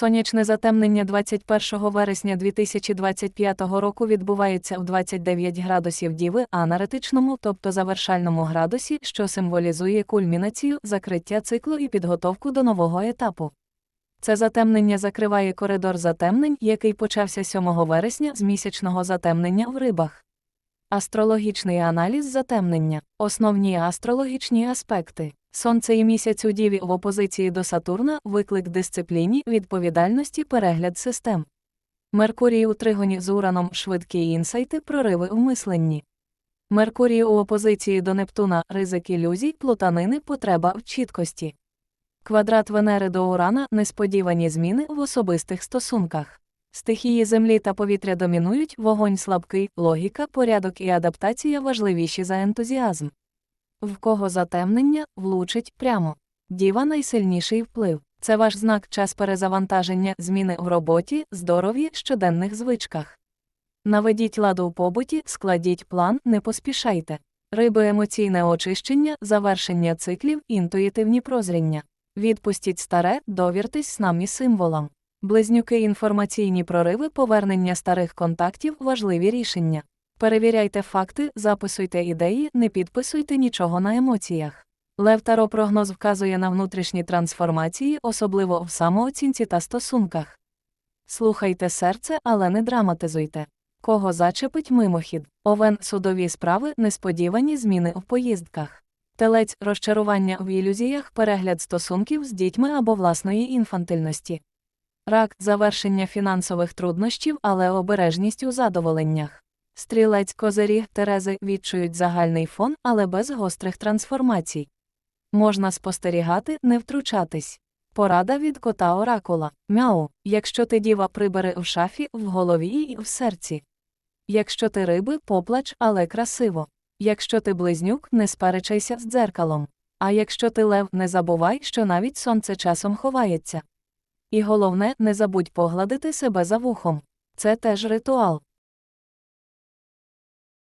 Сонячне затемнення 21 вересня 2025 року відбувається в 29 градусів Діви, а на ретичному, тобто завершальному градусі, що символізує кульмінацію, закриття циклу і підготовку до нового етапу. Це затемнення закриває коридор затемнень, який почався 7 вересня з місячного затемнення в рибах. Астрологічний аналіз затемнення. Основні астрологічні аспекти. Сонце і місяць у Діві в опозиції до Сатурна, виклик дисципліні, відповідальності, перегляд систем. Меркурій у тригоні з Ураном, швидкі інсайти, прориви в мисленні. Меркурій у опозиції до Нептуна, ризик ілюзій, плутанини, потреба в чіткості. Квадрат Венери до Урана, несподівані зміни в особистих стосунках. Стихії землі та повітря домінують, вогонь слабкий, логіка, порядок і адаптація важливіші за ентузіазм. В кого затемнення влучить прямо. Діва найсильніший вплив. Це ваш знак час перезавантаження, зміни в роботі, здоров'ї, щоденних звичках. Наведіть ладу у побуті, складіть план, не поспішайте. Риби емоційне очищення, завершення циклів, інтуїтивні прозріння. Відпустіть старе, довіртесь снам і символам. Близнюки інформаційні прориви, повернення старих контактів, важливі рішення. Перевіряйте факти, записуйте ідеї, не підписуйте нічого на емоціях. Лев Таро прогноз вказує на внутрішні трансформації, особливо в самооцінці та стосунках. Слухайте серце, але не драматизуйте. Кого зачепить мимохід? Овен судові справи, несподівані зміни в поїздках. Телець розчарування в ілюзіях, перегляд стосунків з дітьми або власної інфантильності. Рак завершення фінансових труднощів, але обережність у задоволеннях. Стрілець козиріг Терези відчують загальний фон, але без гострих трансформацій. Можна спостерігати, не втручатись. Порада від кота оракула. Мяу. Якщо ти діва прибери в шафі, в голові і в серці. Якщо ти риби, поплач, але красиво. Якщо ти близнюк, не сперечайся з дзеркалом. А якщо ти лев, не забувай, що навіть сонце часом ховається. І головне, не забудь погладити себе за вухом. Це теж ритуал.